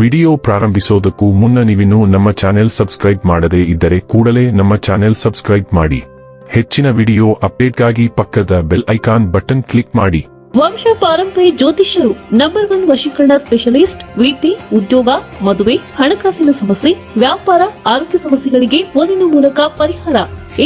Video ಪ್ರಾರಂಭಿಸೋದಕ್ಕೂ ಮುನ್ನ ನೀವಿನ್ನೂ ನಮ್ಮ ಚಾನೆಲ್ ಸಬ್ಸ್ಕ್ರೈಬ್ ಮಾಡದೇ ಇದ್ದರೆ ಕೂಡಲೇ ನಮ್ಮ ಚಾನೆಲ್ ಸಬ್ಸ್ಕ್ರೈಬ್ ಮಾಡಿ. ಹೆಚ್ಚಿನ ವಿಡಿಯೋ ಅಪ್ಡೇಟ್ಗಾಗಿ ಪಕ್ಕದ ಬೆಲ್ ಐಕಾನ್ ಬಟನ್ ಕ್ಲಿಕ್ ಮಾಡಿ. ವಂಶ ಪಾರಂಪರಿ ಜ್ಯೋತಿಷ್ಯರು ನಂಬರ್ ಒನ್ ವಶೀಕರಣ ಸ್ಪೆಷಲಿಸ್ಟ್ ವೀತಿ ಉದ್ಯೋಗ ಮದುವೆ ಹಣಕಾಸಿನ ಸಮಸ್ಯೆ ವ್ಯಾಪಾರ ಆರೋಗ್ಯ ಸಮಸ್ಯೆಗಳಿಗೆ ಫೋನಿನ ಮೂಲಕ ಪರಿಹಾರ.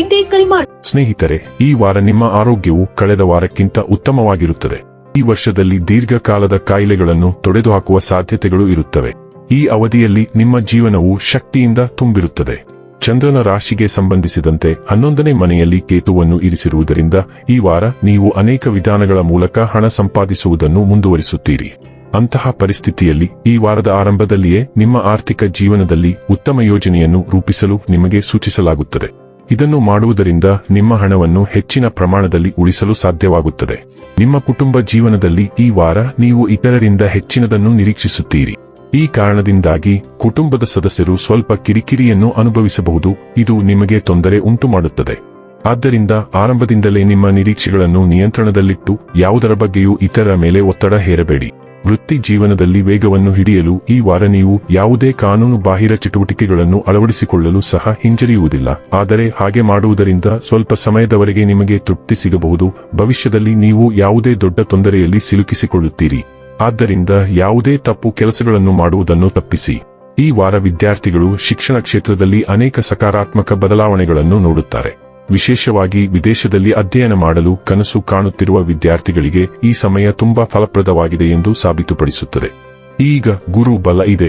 ಎಂದೇ ಕರೆ ಮಾಡಿ ಸ್ನೇಹಿತರೆ ಈ ವಾರ ನಿಮ್ಮ ಆರೋಗ್ಯವು ಕಳೆದ ವಾರಕ್ಕಿಂತ ಉತ್ತಮವಾಗಿರುತ್ತದೆ. ಈ ವರ್ಷದಲ್ಲಿ ದೀರ್ಘಕಾಲದ ಕಾಯಿಲೆಗಳನ್ನು ತೊಡೆದುಹಾಕುವ ಸಾಧ್ಯತೆಗಳು ಇರುತ್ತವೆ. ಈ ಅವಧಿಯಲ್ಲಿ ನಿಮ್ಮ ಜೀವನವು ಶಕ್ತಿಯಿಂದ ತುಂಬಿರುತ್ತದೆ. ಚಂದ್ರನ ರಾಶಿಗೆ ಸಂಬಂಧಿಸಿದಂತೆ ಹನ್ನೊಂದನೇ ಮನೆಯಲ್ಲಿ ಕೇತುವನ್ನು ಇರಿಸಿರುವುದರಿಂದ ಈ ವಾರ ನೀವು ಅನೇಕ ವಿಧಾನಗಳ ಮೂಲಕ ಹಣ ಸಂಪಾದಿಸುವುದನ್ನು ಮುಂದುವರಿಸುತ್ತೀರಿ. ಅಂತಹ ಪರಿಸ್ಥಿತಿಯಲ್ಲಿ ಈ ವಾರದ ಆರಂಭದಲ್ಲಿಯೇ ನಿಮ್ಮ ಆರ್ಥಿಕ ಜೀವನದಲ್ಲಿ ಉತ್ತಮ ಯೋಜನೆಯನ್ನು ರೂಪಿಸಲು ನಿಮಗೆ ಸೂಚಿಸಲಾಗುತ್ತದೆ. ಇದನ್ನು ಮಾಡುವುದರಿಂದ ನಿಮ್ಮ ಹಣವನ್ನು ಹೆಚ್ಚಿನ ಪ್ರಮಾಣದಲ್ಲಿ ಉಳಿಸಲು ಸಾಧ್ಯವಾಗುತ್ತದೆ. ನಿಮ್ಮ ಕುಟುಂಬ ಜೀವನದಲ್ಲಿ ಈ ವಾರ ನೀವು ಇತರರಿಂದ ಹೆಚ್ಚಿನದನ್ನು ನಿರೀಕ್ಷಿಸುತ್ತೀರಿ. ಈ ಕಾರಣದಿಂದಾಗಿ ಕುಟುಂಬದ ಸದಸ್ಯರು ಸ್ವಲ್ಪ ಕಿರಿಕಿರಿಯನ್ನು ಅನುಭವಿಸಬಹುದು. ಇದು ನಿಮಗೆ ತೊಂದರೆ ಉಂಟುಮಾಡುತ್ತದೆ. ಆದ್ದರಿಂದ ಆರಂಭದಿಂದಲೇ ನಿಮ್ಮ ನಿರೀಕ್ಷೆಗಳನ್ನು ನಿಯಂತ್ರಣದಲ್ಲಿಟ್ಟು, ಯಾವುದರ ಬಗ್ಗೆಯೂ ಇತರರ ಮೇಲೆ ಒತ್ತಡ ಹೇರಬೇಡಿ. ವೃತ್ತಿ ಜೀವನದಲ್ಲಿ ವೇಗವನ್ನು ಹಿಡಿಯಲು ಈ ವಾರ ನೀವು ಯಾವುದೇ ಕಾನೂನು ಬಾಹಿರ ಚಟುವಟಿಕೆಗಳನ್ನು ಅಳವಡಿಸಿಕೊಳ್ಳಲು ಸಹ ಹಿಂಜರಿಯುವುದಿಲ್ಲ. ಆದರೆ ಹಾಗೆ ಮಾಡುವುದರಿಂದ ಸ್ವಲ್ಪ ಸಮಯದವರೆಗೆ ನಿಮಗೆ ತೃಪ್ತಿ ಸಿಗಬಹುದು. ಭವಿಷ್ಯದಲ್ಲಿ ನೀವು ಯಾವುದೇ ದೊಡ್ಡ ತೊಂದರೆಯಲ್ಲಿ ಸಿಲುಕಿಸಿಕೊಳ್ಳುತ್ತೀರಿ. ಆದ್ದರಿಂದ ಯಾವುದೇ ತಪ್ಪು ಕೆಲಸಗಳನ್ನು ಮಾಡುವುದನ್ನು ತಪ್ಪಿಸಿ. ಈ ವಾರ ವಿದ್ಯಾರ್ಥಿಗಳು ಶಿಕ್ಷಣ ಕ್ಷೇತ್ರದಲ್ಲಿ ಅನೇಕ ಸಕಾರಾತ್ಮಕ ಬದಲಾವಣೆಗಳನ್ನು ನೋಡುತ್ತಾರೆ. ವಿಶೇಷವಾಗಿ ವಿದೇಶದಲ್ಲಿ ಅಧ್ಯಯನ ಮಾಡಲು ಕನಸು ಕಾಣುತ್ತಿರುವ ವಿದ್ಯಾರ್ಥಿಗಳಿಗೆ ಈ ಸಮಯ ತುಂಬಾ ಫಲಪ್ರದವಾಗಿದೆ ಎಂದು ಸಾಬೀತುಪಡಿಸುತ್ತದೆ. ಈಗ ಗುರು ಬಲ ಇದೆ.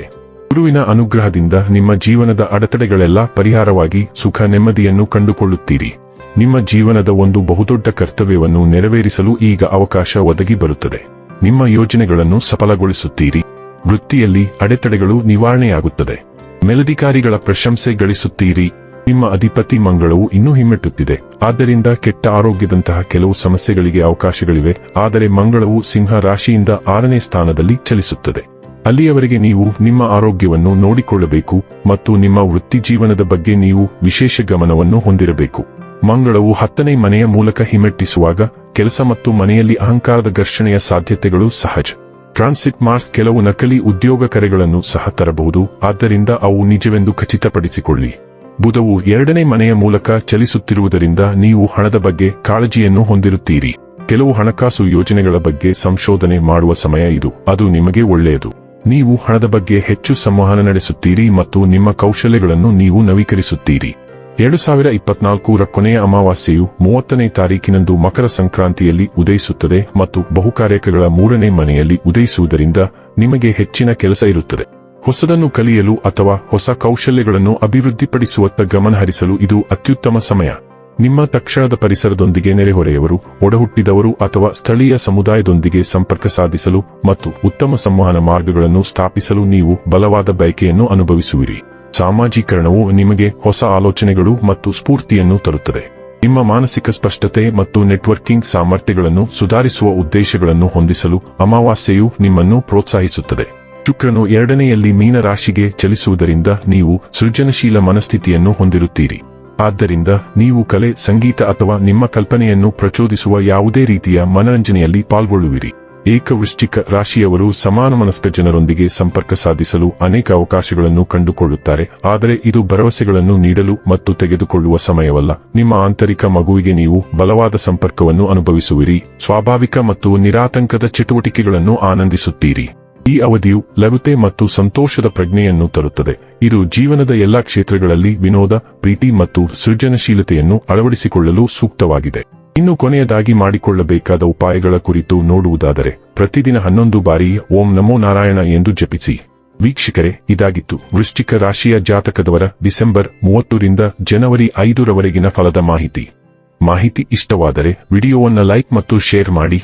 ಗುರುವಿನ ಅನುಗ್ರಹದಿಂದ ನಿಮ್ಮ ಜೀವನದ ಅಡೆತಡೆಗಳೆಲ್ಲ ಪರಿಹಾರವಾಗಿ ಸುಖ ನೆಮ್ಮದಿಯನ್ನು ಕಂಡುಕೊಳ್ಳುತ್ತೀರಿ. ನಿಮ್ಮ ಜೀವನದ ಒಂದು ಬಹುದೊಡ್ಡ ಕರ್ತವ್ಯವನ್ನು ನೆರವೇರಿಸಲು ಈಗ ಅವಕಾಶ ಒದಗಿ ಬರುತ್ತದೆ. ನಿಮ್ಮ ಯೋಜನೆಗಳನ್ನು ಸಫಲಗೊಳಿಸುತ್ತೀರಿ. ವೃತ್ತಿಯಲ್ಲಿ ಅಡೆತಡೆಗಳು ನಿವಾರಣೆಯಾಗುತ್ತದೆ. ಮೇಲಧಿಕಾರಿಗಳ ಪ್ರಶಂಸೆ ಗಳಿಸುತ್ತೀರಿ. ನಿಮ್ಮ ಅಧಿಪತಿ ಮಂಗಳವು ಇನ್ನೂ ಹಿಮ್ಮೆಟ್ಟುತ್ತಿದೆ. ಆದ್ದರಿಂದ ಕೆಟ್ಟ ಆರೋಗ್ಯದಂತಹ ಕೆಲವು ಸಮಸ್ಯೆಗಳಿಗೆ ಅವಕಾಶಗಳಿವೆ. ಆದರೆ ಮಂಗಳವು ಸಿಂಹ ರಾಶಿಯಿಂದ ಆರನೇ ಸ್ಥಾನದಲ್ಲಿ ಚಲಿಸುತ್ತದೆ. ಅಲ್ಲಿಯವರೆಗೆ ನೀವು ನಿಮ್ಮ ಆರೋಗ್ಯವನ್ನು ನೋಡಿಕೊಳ್ಳಬೇಕು ಮತ್ತು ನಿಮ್ಮ ವೃತ್ತಿ ಜೀವನದ ಬಗ್ಗೆ ನೀವು ವಿಶೇಷ ಗಮನವನ್ನು ಹೊಂದಿರಬೇಕು. ಮಂಗಳವು ಹತ್ತನೇ ಮನೆಯ ಮೂಲಕ ಹಿಮ್ಮೆಟ್ಟಿಸುವಾಗ ಕೆಲಸ ಮತ್ತು ಮನೆಯಲ್ಲಿ ಅಹಂಕಾರದ ಘರ್ಷಣೆಯ ಸಾಧ್ಯತೆಗಳು ಸಹಜ. ಟ್ರಾನ್ಸಿಟ್ ಮಾರ್ಸ್ ಕೆಲವು ನಕಲಿ ಉದ್ಯೋಗ ಕರೆಗಳನ್ನು ಸಹ ತರಬಹುದು. ಆದ್ದರಿಂದ ಅವು ನಿಜವೆಂದು ಖಚಿತಪಡಿಸಿಕೊಳ್ಳಿ. ಬುಧವು ಎರಡನೇ ಮನೆಯ ಮೂಲಕ ಚಲಿಸುತ್ತಿರುವುದರಿಂದ ನೀವು ಹಣದ ಬಗ್ಗೆ ಕಾಳಜಿಯನ್ನು ಹೊಂದಿರುತ್ತೀರಿ. ಕೆಲವು ಹಣಕಾಸು ಯೋಜನೆಗಳ ಬಗ್ಗೆ ಸಂಶೋಧನೆ ಮಾಡುವ ಸಮಯ ಇದು. ಅದು ನಿಮಗೆ ಒಳ್ಳೆಯದು. ನೀವು ಹಣದ ಬಗ್ಗೆ ಹೆಚ್ಚು ಸಂವಹನ ನಡೆಸುತ್ತೀರಿ ಮತ್ತು ನಿಮ್ಮ ಕೌಶಲ್ಯಗಳನ್ನು ನೀವು ನವೀಕರಿಸುತ್ತೀರಿ. ಎರಡು ಸಾವಿರ ಇಪ್ಪತ್ನಾಲ್ಕರ ಕೊನೆಯ ಅಮಾವಾಸ್ಯೆಯು ಮೂವತ್ತನೇ ತಾರೀಕಿನಂದು ಮಕರ ಸಂಕ್ರಾಂತಿಯಲ್ಲಿ ಉದಯಿಸುತ್ತದೆ ಮತ್ತು ಬಹುಕಾರ್ಯಕಗಳ ಮೂರನೇ ಮನೆಯಲ್ಲಿ ಉದಯಿಸುವುದರಿಂದ ನಿಮಗೆ ಹೆಚ್ಚಿನ ಕೆಲಸ ಇರುತ್ತದೆ. ಹೊಸದನ್ನು ಕಲಿಯಲು ಅಥವಾ ಹೊಸ ಕೌಶಲ್ಯಗಳನ್ನು ಅಭಿವೃದ್ಧಿಪಡಿಸುವತ್ತ ಗಮನಹರಿಸಲು ಇದು ಅತ್ಯುತ್ತಮ ಸಮಯ. ನಿಮ್ಮ ತಕ್ಷಣದ ಪರಿಸರದೊಂದಿಗೆ ನೆರೆಹೊರೆಯವರು, ಒಡಹುಟ್ಟಿದವರು ಅಥವಾ ಸ್ಥಳೀಯ ಸಮುದಾಯದೊಂದಿಗೆ ಸಂಪರ್ಕ ಸಾಧಿಸಲು ಮತ್ತು ಉತ್ತಮ ಸಂವಹನ ಮಾರ್ಗಗಳನ್ನು ಸ್ಥಾಪಿಸಲು ನೀವು ಬಲವಾದ ಬಯಕೆಯನ್ನು ಅನುಭವಿಸುವಿರಿ. ಸಾಮಾಜೀಕರಣವು ನಿಮಗೆ ಹೊಸ ಆಲೋಚನೆಗಳು ಮತ್ತು ಸ್ಫೂರ್ತಿಯನ್ನು ತರುತ್ತದೆ. ನಿಮ್ಮ ಮಾನಸಿಕ ಸ್ಪಷ್ಟತೆ ಮತ್ತು ನೆಟ್ವರ್ಕಿಂಗ್ ಸಾಮರ್ಥ್ಯಗಳನ್ನು ಸುಧಾರಿಸುವ ಉದ್ದೇಶಗಳನ್ನು ಹೊಂದಿಸಲು ಅಮಾವಾಸ್ಯೆಯು ನಿಮ್ಮನ್ನು ಪ್ರೋತ್ಸಾಹಿಸುತ್ತದೆ. ಶುಕ್ರನು ಎರಡನೆಯಲ್ಲಿ ಮೀನರಾಶಿಗೆ ಚಲಿಸುವುದರಿಂದ ನೀವು ಸೃಜನಶೀಲ ಮನಸ್ಥಿತಿಯನ್ನು ಹೊಂದಿರುತ್ತೀರಿ. ಆದ್ದರಿಂದ ನೀವು ಕಲೆ, ಸಂಗೀತ ಅಥವಾ ನಿಮ್ಮ ಕಲ್ಪನೆಯನ್ನು ಪ್ರಚೋದಿಸುವ ಯಾವುದೇ ರೀತಿಯ ಮನರಂಜನೆಯಲ್ಲಿ ಪಾಲ್ಗೊಳ್ಳುವಿರಿ. ಏಕವೃಶ್ಚಿಕ ರಾಶಿಯವರು ಸಮಾನ ಮನಸ್ಕ ಜನರೊಂದಿಗೆ ಸಂಪರ್ಕ ಸಾಧಿಸಲು ಅನೇಕ ಅವಕಾಶಗಳನ್ನು ಕಂಡುಕೊಳ್ಳುತ್ತಾರೆ. ಆದರೆ ಇದು ಭರವಸೆಗಳನ್ನು ನೀಡಲು ಮತ್ತು ತೆಗೆದುಕೊಳ್ಳುವ ಸಮಯವಲ್ಲ. ನಿಮ್ಮ ಆಂತರಿಕ ಮಗುವಿಗೆ ನೀವು ಬಲವಾದ ಸಂಪರ್ಕವನ್ನು ಅನುಭವಿಸುವಿರಿ. ಸ್ವಾಭಾವಿಕ ಮತ್ತು ನಿರಾತಂಕದ ಚಟುವಟಿಕೆಗಳನ್ನು ಆನಂದಿಸುತ್ತೀರಿ. ಈ ಅವಧಿಯು ಲಘುತೆ ಮತ್ತು ಸಂತೋಷದ ಪ್ರಜ್ಞೆಯನ್ನು ತರುತ್ತದೆ. ಇದು ಜೀವನದ ಎಲ್ಲಾ ಕ್ಷೇತ್ರಗಳಲ್ಲಿ ವಿನೋದ, ಪ್ರೀತಿ ಮತ್ತು ಸೃಜನಶೀಲತೆಯನ್ನು ಅಳವಡಿಸಿಕೊಳ್ಳಲು ಸೂಕ್ತವಾಗಿದೆ. ಇನ್ನು ಕೊನೆಯದಾಗಿ ಮಾಡಿಕೊಳ್ಳಬೇಕಾದ ಉಪಾಯಗಳ ಕುರಿತು ನೋಡುವುದಾದರೆ, ಪ್ರತಿದಿನ ಹನ್ನೊಂದು ಬಾರಿ ಓಂ ನಮೋ ನಾರಾಯಣ ಎಂದು ಜಪಿಸಿ. ವೀಕ್ಷಕರೇ, ಇದಾಗಿತ್ತು. ವೃಶ್ಚಿಕ ರಾಶಿಯ ಜಾತಕದವರ ಡಿಸೆಂಬರ್ ಮೂವತ್ತರಿಂದ ಜನವರಿ ಐದರವರೆಗಿನ ಫಲದ ಮಾಹಿತಿ. ಮಾಹಿತಿ ಇಷ್ಟವಾದರೆ ವಿಡಿಯೋವನ್ನು ಲೈಕ್ ಮತ್ತು ಶೇರ್ ಮಾಡಿ.